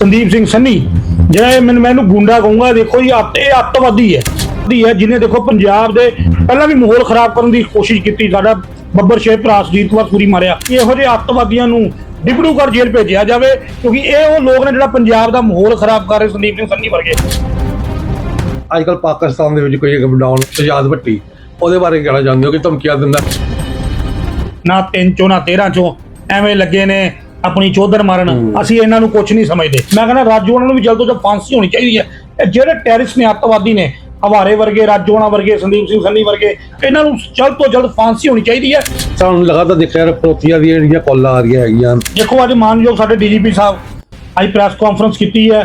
ਸੰਦੀਪ ਸਿੰਘ ਸੰਨੀ ਜਿਹੜਾ ਇਹ ਮੈਨੂੰ ਮੈਨੂੰ ਗੁੰਡਾ ਕਹੂੰਗਾ ਦੇਖੋ ਜੀ ਅੱਤ ਇਹ ਅੱਤਵਾਦੀ ਹੈ। ਦੀ ਹੈ ਜਿਹਨੇ ਦੇਖੋ ਪੰਜਾਬ ਦੇ ਪਹਿਲਾਂ ਵੀ ਮਾਹੌਲ ਖਰਾਬ ਕਰਨ ਦੀ ਕੋਸ਼ਿਸ਼ ਕੀਤੀ ਸਾਡਾ ਬੱਬਰ ਸ਼ੇਖ ਸੁਜੀਤ ਕੁਮਾਰ ਸੂਰੀ ਮਾਰਿਆ। ਇਹੋ ਜਿਹੇ ਅੱਤਵਾਦੀਆਂ ਨੂੰ ਡਿਬੜੂਗੜ੍ਹ ਜੇਲ੍ਹ ਭੇਜਿਆ ਜਾਵੇ ਕਿਉਂਕਿ ਇਹ ਉਹ ਲੋਕ ਨੇ ਜਿਹੜਾ ਪੰਜਾਬ ਦਾ ਮਾਹੌਲ ਖਰਾਬ ਕਰ ਰਹੇ ਸੰਦੀਪ ਸਿੰਘ ਸੰਨੀ ਵਰਗੇ। ਅੱਜ ਕੱਲ ਪਾਕਿਸਤਾਨ ਦੇ ਵਿੱਚ ਕੋਈ ਇੱਕ ਡਾਊਨ ਆਜ਼ਾਦ ਭੱਟੀ ਉਹਦੇ ਬਾਰੇ ਕਹਿਣਾ ਚਾਹੁੰਦੇ ਹੋ ਕਿ ਧਮਕੀਆਂ ਦਿੰਦਾ? ਨਾ ਤਿੰਨ ਚੋਂ ਨਾ 13 ਚੋਂ ਐਵੇਂ ਲੱਗੇ ਨੇ। ਆਪਣੀ ਚੋਦਰ ਮਾਰਨ ਅਸੀਂ ਇਹਨਾਂ ਨੂੰ ਕੁਝ ਨਹੀਂ ਸਮਝਦੇ। ਮੈਂ ਕਹਿੰਦਾ ਰਾਜੂ ਉਹਨਾਂ ਨੂੰ ਵੀ ਜਲਦ ਤੋਂ ਜਲਦ ਫਾਂਸੀ ਹੋਣੀ ਚਾਹੀਦੀ ਹੈ। ਇਹ ਜਿਹੜੇ ਟੈਰਿਸ ਨੇ ਅੱਤਵਾਦੀ ਨੇ ਹਵਾਰੇ ਵਰਗੇ ਰਾਜੋਣਾ ਵਰਗੇ ਸੰਦੀਪ ਸਿੰਘ ਸੰਨੀ ਵਰਗੇ ਇਹਨਾਂ ਨੂੰ ਜਲਦ ਤੋਂ ਜਲਦ ਫਾਂਸੀ ਹੋਣੀ ਚਾਹੀਦੀ ਹੈ। ਸਾਨੂੰ ਲਗਾਤਾਰ ਦਿਖ ਰਿਹਾ ਫਰੋਤੀਆਂ ਦੀਆਂ ਜਿਹੜੀਆਂ ਕਾਲਾਂ ਆ ਰਹੀਆਂ ਹੈਗੀਆਂ। ਦੇਖੋ ਅੱਜ ਮਾਨਯੋਗ ਸਾਡੇ ਡੀਜੀਪੀ ਸਾਹਿਬ ਅੱਜ ਪ੍ਰੈਸ ਕਾਨਫਰੰਸ ਕੀਤੀ ਹੈ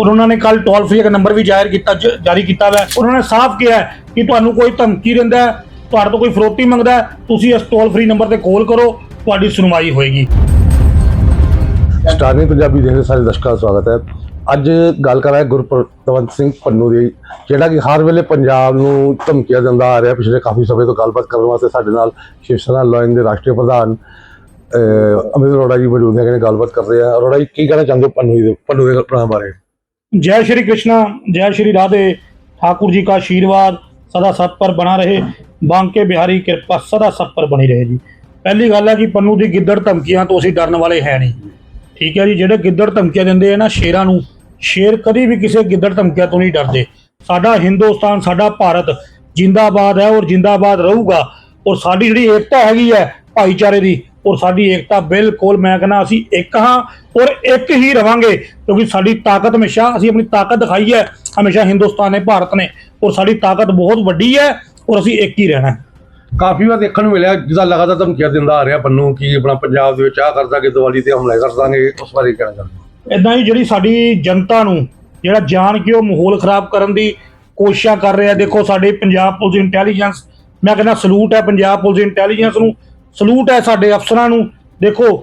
ਔਰ ਉਹਨਾਂ ਨੇ ਕੱਲ ਟੋਲ ਫ੍ਰੀ ਦਾ ਨੰਬਰ ਵੀ ਜਾਰੀ ਕੀਤਾ ਜਾਰੀ ਕੀਤਾ ਹੈ ਉਹਨਾਂ ਨੇ ਸਾਫ਼ ਕਿਹਾ ਕਿ ਤੁਹਾਨੂੰ ਕੋਈ ਧਮਕੀ ਦਿੰਦਾ ਹੈ ਤੁਹਾਡੇ ਤੋਂ ਕੋਈ ਫਰੋਤੀ ਮੰਗਦਾ ਤੁਸੀਂ ਇਸ ਟੋਲ ਫ੍ਰੀ ਨੰਬਰ ਤੇ ਕਾਲ ਕਰੋ ਤੁਹਾਡੀ ਸੁਣਵਾਈ ਹੋਏਗੀ। ਸਟਾਰਨਿੰਗ ਪੰਜਾਬੀ ਦੇਖਦੇ ਸਾਰੇ ਦਰਸ਼ਕਾਂ ਦਾ ਸਵਾਗਤ ਹੈ ਅੱਜ ਗੱਲ ਕਰ ਰਿਹਾ ਗੁਰਪ੍ਰਤਵੰਤ ਸਿੰਘ ਪੰਨੂ ਦੀ ਜਿਹੜਾ ਕਿ ਹਰ ਵੇਲੇ ਪੰਜਾਬ ਨੂੰ ਧਮਕੀਆਂ ਦਿੰਦਾ ਆ ਰਿਹਾ ਪਿਛਲੇ ਕਾਫੀ ਸਮੇਂ ਤੋਂ ਗੱਲਬਾਤ ਕਰਨ ਵਾਸਤੇ ਸਾਡੇ ਨਾਲ ਸ਼ਿਵ ਸੈਨਾ ਲਾਇਨ ਦੇ ਰਾਸ਼ਟਰੀ ਪ੍ਰਧਾਨ ਅਹ, ਅਮਿਤ ਅਰੋੜਾ ਜੀ ਮੌਜੂਦ ਹੈਗੇ ਨੇ ਗੱਲਬਾਤ ਕਰ ਰਹੇ ਆ ਅਰੋੜਾ ਜੀ ਕੀ ਕਹਿਣਾ ਚਾਹੁੰਦੇ ਹੋ ਪੰਨੂ ਜੀ ਦੇ ਪੰਨੂ ਦੇ ਭਰਾ ਬਾਰੇ जय श्री कृष्णा जय श्री राधे ठाकुर जी का आशीर्वाद सदा सब पर बना रहे बांके बिहारी कृपा सदा सब पर बनी ਰਹੇ ਜੀ ਪਹਿਲੀ ਗੱਲ ਹੈ ਕਿ ਪੰਨੂ ਦੀ ਗਿੱਦੜ ਧਮਕੀਆਂ ਤੋਂ ਅਸੀਂ ਡਰਨ ਵਾਲੇ ਹੈ ਨਹੀਂ ਠੀਕ ਹੈ ਜੀ, ਜਿਹੜੇ ਗਿੱਦੜ ਧਮਕੀਆਂ ਦਿੰਦੇ ਆ ਨਾ ਸ਼ੇਰਾਂ ਨੂੰ, ਸ਼ੇਰ ਕਦੀ ਵੀ ਕਿਸੇ ਗਿੱਦੜ ਧਮਕੀਆਂ ਤੋਂ ਨਹੀਂ ਡਰਦੇ। ਸਾਡਾ ਹਿੰਦੁਸਤਾਨ, ਸਾਡਾ ਭਾਰਤ ਜਿੰਦਾਬਾਦ ਹੈ ਔਰ ਜਿੰਦਾਬਾਦ ਰਹੂਗਾ। ਔਰ ਸਾਡੀ ਜਿਹੜੀ ਏਕਤਾ ਹੈਗੀ ਹੈ ਭਾਈਚਾਰੇ ਦੀ, ਔਰ ਸਾਡੀ ਏਕਤਾ ਬਿਲਕੁਲ ਮੈਂ ਕਹਿੰਦਾ ਅਸੀਂ ਇੱਕ ਹਾਂ, ਔਰ ਇੱਕ ਹੀ ਰਵਾਂਗੇ। ਕਿਉਂਕਿ ਸਾਡੀ ਤਾਕਤ ਹਮੇਸ਼ਾ, ਅਸੀਂ ਆਪਣੀ ਤਾਕਤ ਦਿਖਾਈ ਹੈ, ਹਮੇਸ਼ਾ ਹਿੰਦੁਸਤਾਨ ਨੇ, ਭਾਰਤ ਨੇ। ਔਰ ਸਾਡੀ ਤਾਕਤ ਬਹੁਤ ਵੱਡੀ ਹੈ, ਔਰ ਅਸੀਂ ਇੱਕ ਹੀ ਰਹਿਣਾ ਕਾਫੀ ਵਾਰ ਦੇਖਣ ਨੂੰ ਮਿਲਿਆ ਜਿਹਦਾ ਲਗਾਤਾਰ ਧਮਕੀਆਂ ਦਿੰਦਾ ਆ ਰਿਹਾ ਪੰਨੂ ਕਿ ਆਪਣਾ ਪੰਜਾਬ ਦੇ ਵਿੱਚ ਆ ਕਰਦਾ ਕਿ ਦੀਵਾਲੀ ਤੇ ਹਮਲਾ ਕਰ ਦਾਂਗੇ, ਉਸ ਬਾਰੇ ਕਹਿਣਾ ਚਾਹੁੰਦੇ ਇਦਾਂ ਹੀ ਜਿਹੜੀ ਸਾਡੀ ਜਨਤਾ ਨੂੰ, ਜਿਹੜਾ ਜਾਣ ਕੇ ਉਹ ਮਾਹੌਲ ਖਰਾਬ ਕਰਨ ਦੀ ਕੋਸ਼ਿਸ਼ਾਂ ਕਰ ਰਿਹਾ, ਦੇਖੋ ਸਾਡੇ ਪੰਜਾਬ ਪੁਲਿਸ ਇੰਟੈਲੀਜੈਂਸ ਮੈਂ ਕਹਿੰਦਾ ਸਲੂਟ ਹੈ ਪੰਜਾਬ ਪੁਲਿਸ ਇੰਟੈਲੀਜੈਂਸ ਨੂੰ ਸਲੂਟ ਹੈ ਸਾਡੇ ਅਫਸਰਾਂ ਨੂੰ, ਦੇਖੋ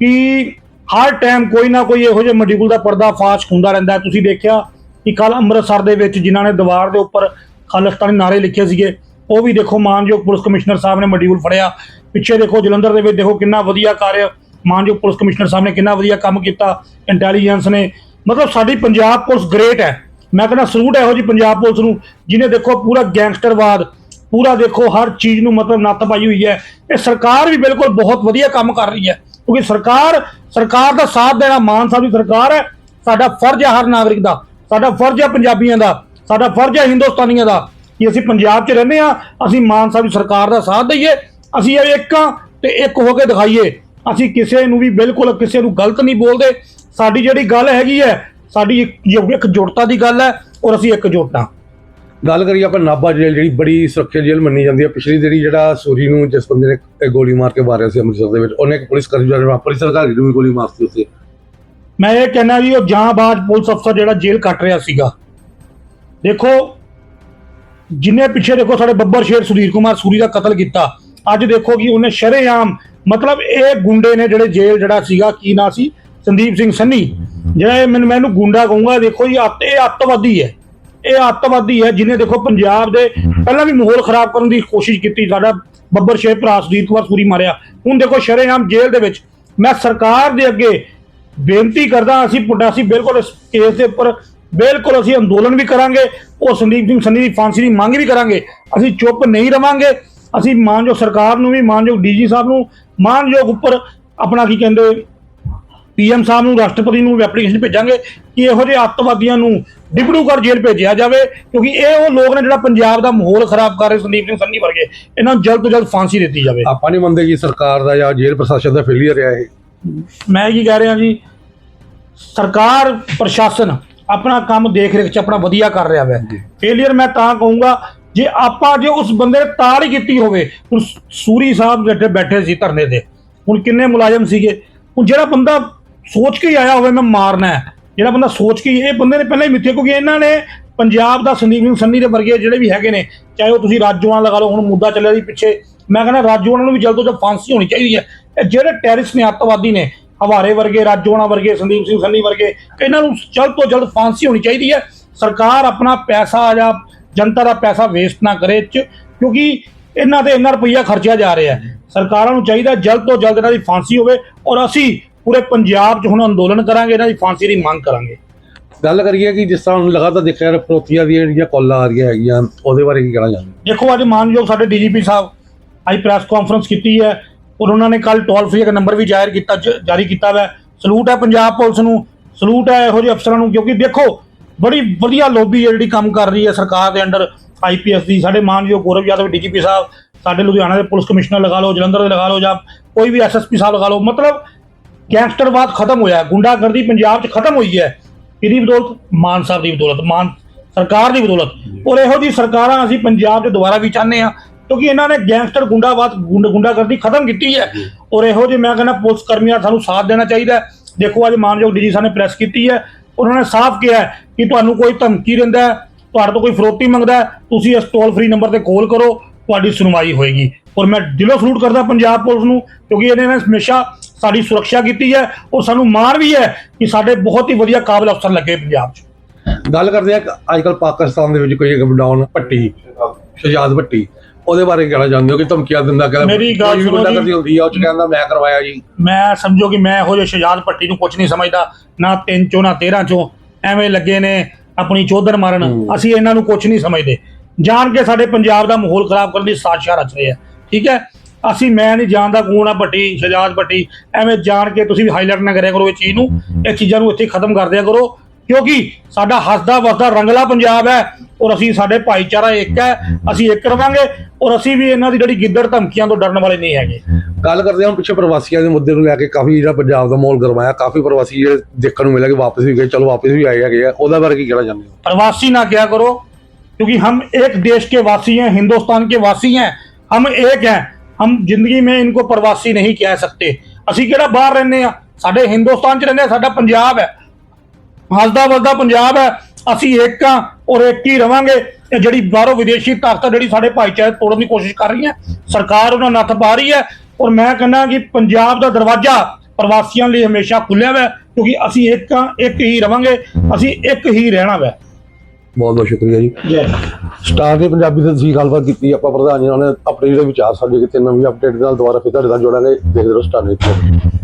ਕਿ ਹਰ ਟਾਈਮ ਕੋਈ ਨਾ ਕੋਈ ਇਹੋ ਜਿਹੇ ਮਡੀਕਲ ਦਾ ਪਰਦਾ ਫਾਸ਼ ਹੁੰਦਾ ਰਹਿੰਦਾ ਤੁਸੀਂ ਦੇਖਿਆ ਕਿ ਕੱਲ ਅੰਮ੍ਰਿਤਸਰ ਦੇ ਵਿੱਚ ਜਿਨ੍ਹਾਂ ਨੇ ਦੀਵਾਰ ਦੇ ਉੱਪਰ ਖਾਲਿਸਤਾਨੀ ਨਾਰੇ ਲਿਖੇ ਸੀਗੇ ਉਹ ਵੀ ਦੇਖੋ ਮਾਨਯੋਗ ਪੁਲਿਸ ਕਮਿਸ਼ਨਰ ਸਾਹਿਬ ਨੇ ਮੋਡਿਊਲ ਫੜਿਆ। ਪਿੱਛੇ ਦੇਖੋ ਜਲੰਧਰ ਦੇ ਵਿੱਚ ਦੇਖੋ ਕਿੰਨਾ ਵਧੀਆ ਕਾਰਜ, ਮਾਨਯੋਗ ਪੁਲਿਸ ਕਮਿਸ਼ਨਰ ਸਾਹਿਬ ਨੇ ਕਿੰਨਾ ਵਧੀਆ ਕੰਮ ਕੀਤਾ ਇੰਟੈਲੀਜੈਂਸ ਨੇ। ਮਤਲਬ ਸਾਡੀ ਪੰਜਾਬ ਪੁਲਿਸ ਗ੍ਰੇਟ ਹੈ। ਮੈਂ ਕਹਿੰਦਾ ਸਲੂਟ ਇਹੋ ਜੀ ਪੰਜਾਬ ਪੁਲਿਸ ਨੂੰ, ਜਿਹਨੇ ਦੇਖੋ ਪੂਰਾ ਗੈਂਗਸਟਰਵਾਦ ਪੂਰਾ ਦੇਖੋ ਹਰ ਚੀਜ਼ ਨੂੰ ਮਤਲਬ ਨੱਤ ਪਾਈ ਹੋਈ ਹੈ। ਇਹ ਸਰਕਾਰ ਵੀ ਬਿਲਕੁਲ ਬਹੁਤ ਵਧੀਆ ਕੰਮ ਕਰ ਰਹੀ ਹੈ। ਕਿਉਂਕਿ ਸਰਕਾਰ ਸਰਕਾਰ ਦਾ ਸਾਥ ਦੇਣਾ ਮਾਨ ਸਾਹਿਬ ਦੀ ਸਰਕਾਰ ਹੈ। ਸਾਡਾ ਫਰਜ਼ ਹੈ ਹਰ ਨਾਗਰਿਕ ਦਾ, ਸਾਡਾ ਫਰਜ਼ ਹੈ ਪੰਜਾਬੀਆਂ ਦਾ, ਸਾਡਾ ਫਰਜ਼ ਹੈ ਹਿੰਦੁਸਤਾਨੀਆਂ ਦਾ। ਕਿ ਅਸੀਂ ਪੰਜਾਬ 'ਚ ਰਹਿੰਦੇ ਆ ਅਸੀਂ ਮਾਨ ਸਾਹਿਬ ਦੀ ਸਰਕਾਰ ਦਾ ਸਾਥ ਦਈਏ ਅਸੀਂ ਇਹ ਇੱਕ ਤੇ ਇੱਕ ਹੋ ਕੇ ਦਿਖਾਈਏ। ਅਸੀਂ ਕਿਸੇ ਨੂੰ ਵੀ ਬਿਲਕੁਲ ਕਿਸੇ ਨੂੰ ਗਲਤ ਨਹੀਂ ਬੋਲਦੇ। ਸਾਡੀ ਜਿਹੜੀ ਗੱਲ ਹੈਗੀ ਹੈ ਸਾਡੀ ਇੱਕ ਜੁੜਤਾ ਦੀ ਗੱਲ ਹੈ ਔਰ ਅਸੀਂ ਇੱਕ ਜੁਟਾਂ ਗੱਲ ਕਰੀਏ ਆਪਾਂ ਨਾਭਾ ਜੇਲ੍ਹ ਜਿਹੜੀ ਬੜੀ ਸੁਰੱਖਿਆ ਜੇਲ੍ਹ ਮੰਨੀ ਜਾਂਦੀ ਹੈ। ਪਿਛਲੀ ਜਿਹੜੀ ਜਿਹੜਾ ਸੂਰੀ ਨੂੰ ਜਿਸ ਬੰਦੇ ਨੇ ਇਹ ਗੋਲੀ ਮਾਰ ਕੇ ਮਾਰਿਆ ਸੀ ਅੰਮ੍ਰਿਤਸਰ ਦੇ ਵਿੱਚ ਉਹਨੇ ਇੱਕ ਪੁਲਿਸ ਕਰਮਚਾਰੀ ਨੂੰ ਪੁਲਿਸ ਅਧਿਕਾਰੀ ਨੂੰ ਵੀ ਗੋਲੀ ਮਾਰਤੀ ਉੱਥੇ। ਮੈਂ ਇਹ ਕਹਿਣਾ ਵੀ ਉਹ ਜਾਂਬਾਜ਼ ਪੁਲਿਸ ਅਫਸਰ ਜਿਹੜਾ ਜੇਲ੍ਹ ਕੱਟ ਰਿਹਾ ਸੀਗਾ। ਦੇਖੋ ਜਿੰਨੇ ਪਿੱਛੇ ਦੇਖੋ ਸਾਡੇ ਬੱਬਰ ਸ਼ੇਰ ਸੁਧੀਰ ਕੁਮਾਰ ਸੂਰੀ ਦਾ ਕਤਲ ਕੀਤਾ, ਅੱਜ ਦੇਖੋ ਕਿ ਉਹਨੇ ਸ਼ਰੇਆਮ, ਮਤਲਬ ਇਹ ਗੁੰਡੇ ਨੇ ਜਿਹੜੇ ਜੇਲ੍ਹ ਜਿਹੜਾ ਸੀਗਾ, ਕੀ ਨਾਂ ਸੀ? ਸੰਦੀਪ ਸਿੰਘ ਸੰਨੀ। ਜਿਹੜਾ ਇਹ ਮੈਨੂੰ ਮੈਨੂੰ ਗੁੰਡਾ ਕਹੂੰਗਾ, ਦੇਖੋ ਜੀ, ਅੱਤ ਇਹ ਅੱਤਵਾਦੀ ਹੈ। ਇਹ ਅੱਤਵਾਦੀ ਹੈ, ਜਿਹਨੇ ਦੇਖੋ ਪੰਜਾਬ ਦੇ ਪਹਿਲਾਂ ਵੀ ਮਾਹੌਲ ਖਰਾਬ ਕਰਨ ਦੀ ਕੋਸ਼ਿਸ਼ ਕੀਤੀ, ਸਾਡਾ ਬੱਬਰ ਸ਼ੇਰ ਭਰਾ ਸੁਧੀਰ ਕੁਮਾਰ ਸੂਰੀ ਮਾਰਿਆ। ਹੁਣ ਦੇਖੋ ਸ਼ਰੇਆਮ ਜੇਲ੍ਹ ਦੇ ਵਿੱਚ, ਮੈਂ ਸਰਕਾਰ ਦੇ ਅੱਗੇ ਬੇਨਤੀ ਕਰਦਾ, ਅਸੀਂ ਪੁੱਡਾ ਸੀ, ਬਿਲਕੁਲ ਇਸ ਕੇਸ ਦੇ ਉੱਪਰ ਬਿਲਕੁਲ ਅਸੀਂ ਅੰਦੋਲਨ ਵੀ ਕਰਾਂਗੇ ਉਹ ਸੰਦੀਪ ਸਿੰਘ ਸੰਨੀ ਦੀ ਫਾਂਸੀ ਦੀ ਮੰਗ ਵੀ ਕਰਾਂਗੇ। ਅਸੀਂ ਚੁੱਪ ਨਹੀਂ ਰਵਾਂਗੇ। ਅਸੀਂ ਮਾਨਯੋਗ ਸਰਕਾਰ ਨੂੰ ਵੀ ਮਾਨਯੋਗ ਡੀਜੀ ਸਾਹਿਬ ਨੂੰ ਮਾਨਯੋਗ ਉੱਪਰ ਆਪਣਾ ਕੀ ਕਹਿੰਦੇ ਪੀਐਮ ਸਾਹਿਬ ਨੂੰ ਰਾਸ਼ਟਰਪਤੀ ਨੂੰ ਵੀ ਐਪਲੀਕੇਸ਼ਨ ਭੇਜਾਂਗੇ ਕਿ ਇਹੋ ਜਿਹੇ ਅੱਤਵਾਦੀਆਂ ਨੂੰ ਡਿਬੜੂਗੜ੍ਹ ਜੇਲ੍ਹ ਭੇਜਿਆ ਜਾਵੇ ਕਿਉਂਕਿ ਇਹ ਉਹ ਲੋਕ ਨੇ ਜਿਹੜਾ ਪੰਜਾਬ ਦਾ ਮਾਹੌਲ ਖਰਾਬ ਕਰ ਰਹੇ ਸੰਦੀਪ ਸਿੰਘ ਸੰਨੀ ਵਰਗੇ। ਇਹਨਾਂ ਨੂੰ ਜਲਦ ਤੋਂ ਜਲਦ ਫਾਂਸੀ ਦਿੱਤੀ ਜਾਵੇ। ਆਪਾਂ ਨਹੀਂ ਮੰਨਦੇ ਕਿ ਸਰਕਾਰ ਦਾ ਜਾਂ ਜੇਲ੍ਹ ਪ੍ਰਸ਼ਾਸਨ ਦਾ ਫੇਲੀਅਰ ਰਿਹਾ ਇਹ। ਮੈਂ ਕੀ ਕਹਿ ਰਿਹਾ ਜੀ ਸਰਕਾਰ ਪ੍ਰਸ਼ਾਸਨ ਆਪਣਾ ਕੰਮ ਦੇਖ ਰੇਖ ਚ ਆਪਣਾ ਵਧੀਆ ਕਰ ਰਿਹਾ ਵੈ। ਫੇਲਿਅਰ ਮੈਂ ਤਾਂ ਕਹੂੰਗਾ, ਜੇ ਆਪਾਂ ਜੇ ਉਸ ਬੰਦੇ ਨੇ ਤਾੜ ਹੀ ਕੀਤੀ ਹੋਵੇ, ਹੁਣ ਸੂਰੀ ਸਾਹਿਬ ਬੈਠੇ ਬੈਠੇ ਸੀ ਧਰਨੇ ਤੇ, ਹੁਣ ਕਿੰਨੇ ਮੁਲਾਜ਼ਮ ਸੀਗੇ? ਹੁਣ ਜਿਹੜਾ ਬੰਦਾ ਸੋਚ ਕੇ ਹੀ ਆਇਆ ਹੋਵੇ ਮੈਂ ਮਾਰਨਾ ਜਿਹੜਾ ਬੰਦਾ ਸੋਚ ਕੇ ਹੀ- ਇਹ ਬੰਦੇ ਨੇ ਪਹਿਲਾਂ ਹੀ ਮਿੱਥੇ ਕਿਉਂਕਿ ਇਹਨਾਂ ਨੇ ਪੰਜਾਬ ਦਾ ਸੰਦੀਪ ਸਿੰਘ ਸੰਨੀ ਦੇ ਵਰਗੇ ਜਿਹੜੇ ਵੀ ਹੈਗੇ ਨੇ, ਚਾਹੇ ਉਹ ਤੁਸੀਂ ਰਾਜੂਆਂ ਲਗਾ ਲਓ, ਹੁਣ ਮੁੱਦਾ ਚੱਲਿਆ ਸੀ ਪਿੱਛੇ, ਮੈਂ ਕਹਿੰਦਾ ਰਾਜੂਆਂ ਨੂੰ ਵੀ ਜਲਦ ਤੋਂ ਜਲਦ ਫਾਂਸੀ ਹੋਣੀ ਚਾਹੀਦੀ ਹੈ। ਇਹ ਜਿਹੜੇ ਟੈਰਿਸ ਨੇ, ਅੱਤਵਾਦੀ ਨੇ ਹਵਾਰੇ ਵਰਗੇ ਰਾਜੋਣਾ ਵਰਗੇ ਸੰਦੀਪ ਸਿੰਘ ਸੰਨੀ ਵਰਗੇ ਇਹਨਾਂ ਨੂੰ ਜਲਦ ਤੋਂ ਜਲਦ ਫਾਂਸੀ ਹੋਣੀ ਚਾਹੀਦੀ ਹੈ। ਸਰਕਾਰ ਆਪਣਾ ਪੈਸਾ ਜਾਂ ਜਨਤਾ ਦਾ ਪੈਸਾ ਵੇਸਟ ਨਾ ਕਰੇ 'ਚ ਕਿਉਂਕਿ ਇਹਨਾਂ ਤੇ ਇੰਨਾ ਰੁਪਈਆ ਖਰਚਿਆ ਜਾ ਰਿਹਾ ਹੈ। ਸਰਕਾਰਾਂ ਨੂੰ ਚਾਹੀਦਾ ਜਲਦ ਤੋਂ ਜਲਦ ਇਹਨਾਂ ਦੀ ਫਾਂਸੀ ਹੋਵੇ ਔਰ ਅਸੀਂ ਪੂਰੇ ਪੰਜਾਬ 'ਚ ਹੁਣ ਅੰਦੋਲਨ ਕਰਾਂਗੇ ਇਹਨਾਂ ਦੀ ਫਾਂਸੀ ਦੀ ਮੰਗ ਕਰਾਂਗੇ। ਗੱਲ ਕਰੀਏ ਕਿ ਜਿਸ ਤਰ੍ਹਾਂ ਹੁਣ ਲਗਾਤਾਰ ਦੇਖਿਆ ਫਰੋਤੀਆਂ ਦੀਆਂ ਜਿਹੜੀਆਂ ਕਾਲਾਂ ਆ ਰਹੀਆਂ ਹੈਗੀਆਂ ਉਹਦੇ ਬਾਰੇ ਕੀ ਕਹਿਣਾ ਚਾਹੁੰਦੇ ਦੇਖੋ ਅੱਜ ਮਾਨਯੋਗ ਸਾਡੇ ਡੀਜੀਪੀ ਸਾਹਿਬ ਅੱਜ ਪ੍ਰੈਸ ਕਾਨਫਰੰਸ ਕੀਤੀ ਹੈ। ਔਰ ਉਹਨਾਂ ਨੇ ਕੱਲ ਟੋਲ ਫ੍ਰੀ ਇੱਕ ਨੰਬਰ ਵੀ ਜਾਰੀ ਕੀਤਾ ਜਾਰੀ ਕੀਤਾ ਹੈ ਸਲੂਟ ਹੈ ਪੰਜਾਬ ਪੁਲਿਸ ਨੂੰ, ਸਲੂਟ ਹੈ ਇਹੋ ਜਿਹੇ ਅਫਸਰਾਂ ਨੂੰ, ਕਿਉਂਕਿ ਦੇਖੋ, ਬੜੀ ਵਧੀਆ ਲੋਬੀ ਹੈ ਜਿਹੜੀ ਕੰਮ ਕਰ ਰਹੀ ਹੈ ਸਰਕਾਰ ਦੇ ਅੰਡਰ ਆਈਪੀਐਸ ਦੀ। ਸਾਡੇ ਮਾਨਯੋਗ ਗੌਰਵ ਯਾਦਵ ਡੀਜੀਪੀ ਸਾਹਿਬ, ਸਾਡੇ ਲੁਧਿਆਣਾ ਦੇ ਪੁਲਿਸ ਕਮਿਸ਼ਨਰ ਲਗਾ ਲਓ, ਜਲੰਧਰ ਦੇ ਲਗਾ ਲਓ, ਜਾਂ ਕੋਈ ਵੀ ਐਸਐਸਪੀ ਸਾਹਿਬ ਲਗਾ ਲਓ, ਮਤਲਬ ਗੈਂਗਸਟਰਵਾਦ ਖਤਮ ਹੋਇਆ ਗੁੰਡਾਗਰਦੀ ਪੰਜਾਬ 'ਚ ਖਤਮ ਹੋਈ ਹੈ। ਇਹਦੀ ਬਦੌਲਤ ਮਾਨ ਸਾਹਿਬ ਦੀ ਬਦੌਲਤ ਮਾਨ ਸਰਕਾਰ ਦੀ ਬਦੌਲਤ ਔਰ ਇਹੋ ਜੀ ਸਰਕਾਰਾਂ ਅਸੀਂ ਪੰਜਾਬ 'ਚ ਦੁਬਾਰਾ ਵੀ ਚਾਹੁੰਦੇ ਆ ਕਿਉਂਕਿ ਇਹਨਾਂ ਨੇ ਗੈਂਗਸਟਰ ਗੁੰਡਾਵਾਦ ਗੁੰਡ ਗੁੰਡਾਗਰਦੀ ਖਤਮ ਕੀਤੀ ਹੈ। ਔਰ ਇਹੋ ਜਿਹੇ ਮੈਂ ਕਹਿੰਦਾ ਪੁਲਿਸ ਕਰਮੀਆਂ ਦਾ ਸਾਨੂੰ ਸਾਥ ਦੇਣਾ ਚਾਹੀਦਾ ਹੈ। ਦੇਖੋ ਅੱਜ ਮਾਨਯੋਗ ਡੀਜੀ ਸਾਹਿਬ ਨੇ ਪ੍ਰੈਸ ਕੀਤੀ ਹੈ। ਉਹਨਾਂ ਨੇ ਸਾਫ਼ ਕਿਹਾ ਹੈ ਕਿ ਤੁਹਾਨੂੰ ਕੋਈ ਧਮਕੀ ਦਿੰਦਾ ਹੈ ਤੁਹਾਡੇ ਤੋਂ ਕੋਈ ਫਰੋਤੀ ਮੰਗਦਾ ਹੈ, ਤੁਸੀਂ ਇਸ ਟੋਲ ਫ੍ਰੀ ਨੰਬਰ ਤੇ ਕਾਲ ਕਰੋ ਤੁਹਾਡੀ ਸੁਣਵਾਈ ਹੋਏਗੀ। ਔਰ ਮੈਂ ਦਿਲੋਂ ਸਲੂਟ ਕਰਦਾ ਪੰਜਾਬ ਪੁਲਿਸ ਨੂੰ ਕਿਉਂਕਿ ਇਹਨੇ ਨੇ ਹਮੇਸ਼ਾ ਸਾਡੀ ਸੁਰੱਖਿਆ ਕੀਤੀ ਹੈ ਔਰ ਸਾਨੂੰ ਮਾਣ ਵੀ ਹੈ ਕਿ ਸਾਡੇ ਬਹੁਤ ਹੀ ਵਧੀਆ ਕਾਬਲ ਅਫਸਰ ਲੱਗੇ ਪੰਜਾਬ 'ਚ। ਗੱਲ ਕਰਦੇ ਆ ਅੱਜ ਕੱਲ ਪਾਕਿਸਤਾਨ ਦੇ ਵਿੱਚ ਕੋਈ ਇੱਕ ਡਾਊਨ ਭੱਟੀ ਸ਼ਹਜ਼ਾਦ ਭੱਟੀ ਉਹਦੇ ਬਾਰੇ ਕਹਿਣਾ ਚਾਹੁੰਦੇ ਹੋ ਕਿ ਧਮਕੀਆਂ ਦਿੰਦਾ ਕਹਿੰਦਾ ਮੇਰੀ ਗੱਲ ਕੋਈ ਵੀ ਸੁਣੋ ਜੀ। ਗੁੰਡਾਗਰਦੀ ਹੁੰਦੀ ਆ ਉਹ ਚ ਕਹਿੰਦਾ ਮੈਂ ਕਰਵਾਇਆ ਜੀ। ਮੈਂ ਸਮਝੋ ਕਿ ਮੈਂ ਇਹੋ ਜਿਹੇ ਸ਼ਜਾਦ ਪੱਟੀ ਨੂੰ ਕੁਝ ਨਹੀਂ ਸਮਝਦਾ ਨਾ ਤਿੰਨ ਚੋਂ ਨਾ 13 ਚੋਂ। ਐਵੇਂ ਲੱਗੇ ਨੇ ਆਪਣੀ ਚੋਦਨ ਮਾਰਨ। ਹੂੰ। ਅਸੀਂ ਇਹਨਾਂ ਨੂੰ ਕੁਝ ਨਹੀਂ ਸਮਝਦੇ। ਜਾਣ ਕੇ ਸਾਡੇ ਪੰਜਾਬ ਦਾ ਮਾਹੌਲ ਖਰਾਬ ਕਰਨ ਦੀ ਸਾਜ਼ਿਸ਼ਾਂ ਰਚ ਰਹੇ ਆ। ਠੀਕ ਹੈ? ਅਸੀਂ ਮੈਂ ਨਹੀਂ ਜਾਣਦਾ ਕੌਣ ਆ ਭੱਟੀ ਸ਼ਜਾਦ ਭੱਟੀ। ਐਵੇਂ ਜਾਣ ਕੇ ਤੁਸੀਂ ਵੀ ਹਾਈਲਾਈਟ ਨਾ ਕਰਿਆ ਕਰੋ ਇਹ ਚੀਜ਼ ਨੂੰ। ਇਹ ਚੀਜ਼ਾਂ ਨੂੰ ਇੱਥੇ ਖਤਮ ਕਰ ਦਿਆ ਕਰੋ। ਕਿਉਂਕਿ ਸਾਡਾ ਹੱਸਦਾ ਵਸਦਾ ਰੰਗਲਾ ਪੰਜਾਬ ਹੈ ਔਰ ਅਸੀਂ ਸਾਡੇ ਭਾਈਚਾਰਾ ਇੱਕ ਹੈ ਅਸੀਂ ਇੱਕ ਰਵਾਂਗੇ ਔਰ ਅਸੀਂ ਵੀ ਇਹਨਾਂ ਦੀ ਜਿਹੜੀ ਗਿੱਦੜ ਧਮਕੀਆਂ ਤੋਂ ਡਰਨ ਵਾਲੇ ਨਹੀਂ ਹੈਗੇ ਗੱਲ ਕਰਦੇ ਹਾਂ ਹੁਣ ਪਿੱਛੇ ਪ੍ਰਵਾਸੀਆਂ ਦੇ ਮੁੱਦੇ ਨੂੰ ਲੈ ਕੇ ਕਾਫੀ ਜਿਹੜਾ ਪੰਜਾਬ ਦਾ ਮਾਹੌਲ ਗਰਮਾਇਆ ਕਾਫੀ ਪ੍ਰਵਾਸੀ ਜਿਹੜੇ ਦੇਖਣ ਨੂੰ ਮਿਲਿਆ ਕਿ ਵਾਪਸ ਵੀ ਗਏ ਚਲੋ ਵਾਪਸ ਵੀ ਆਏ ਹੈਗੇ ਆ ਉਹਦਾ ਬਾਰੇ ਕੀ ਕਹਿਣਾ ਚਾਹੁੰਦੇ ਹੋ प्रवासी ना क्या करो क्योंकि हम एक देश के वासी हैं हिंदुस्तान के वासी हैं हम एक हैं हम जिंदगी में इनको प्रवासी नहीं कह सकते ਅਸੀਂ ਕਿਹੜਾ ਬਾਹਰ ਰਹਿੰਦੇ ਆ ਸਾਡੇ ਹਿੰਦੁਸਤਾਨ ਚ ਰਹਿੰਦੇ ਆ ਸਾਡਾ ਪੰਜਾਬ ਹੈ ਹੱਸਦਾ ਵਸਦਾ ਪੰਜਾਬ ਹੈ ਅਸੀਂ ਇੱਕ ਆ ਔਰ ਇੱਕ ਹੀ ਰਵਾਂਗੇ। ਇਹ ਜਿਹੜੀ ਬਾਹਰੋਂ ਵਿਦੇਸ਼ੀ ਤਾਕਤਾਂ ਜਿਹੜੀ ਸਾਡੇ ਭਾਈਚਾਰੇ ਤੋੜਨ ਦੀ ਕੋਸ਼ਿਸ਼ ਕਰ ਰਹੀ ਹੈ ਸਰਕਾਰ ਉਹਨਾਂ ਨੱਥ ਪਾ ਰਹੀ ਹੈ। ਔਰ ਮੈਂ ਕਹਿੰਦਾ ਕਿ ਪੰਜਾਬ ਦਾ ਦਰਵਾਜ਼ਾ ਪ੍ਰਵਾਸੀਆਂ ਲਈ ਹਮੇਸ਼ਾ ਖੁੱਲਿਆ ਹੋਇਆ ਹੈ ਕਿਉਂਕਿ ਅਸੀਂ ਇੱਕ ਆ ਇੱਕ ਹੀ ਰਵਾਂਗੇ ਅਸੀਂ ਇੱਕ ਹੀ ਰਹਿਣਾ ਵੈ। ਬਹੁਤ ਬਹੁਤ ਸ਼ੁਕਰੀਆ ਜੀ। ਜੈ ਸਟਾਰ ਦੇ ਪੰਜਾਬੀ ਤੇ ਤੁਸੀਂ ਗੱਲਬਾਤ ਕੀਤੀ ਆਪਾਂ ਪ੍ਰਧਾਨ ਜੀ ਨਾਲ ਆਪਣੇ ਜਿਹੜੇ ਵਿਚਾਰ ਸਾਂਝੇ ਕੀਤੇ ਨਵੀਂ ਅਪਡੇਟ ਨਾਲ ਦੁਬਾਰਾ ਫਿਰ ਤੁਹਾਡੇ ਨਾਲ ਜੋੜਾਂਗੇ ਦੇਖਦੇ ਰਹੋ ਸਟਾਰ ਨਿਊਜ਼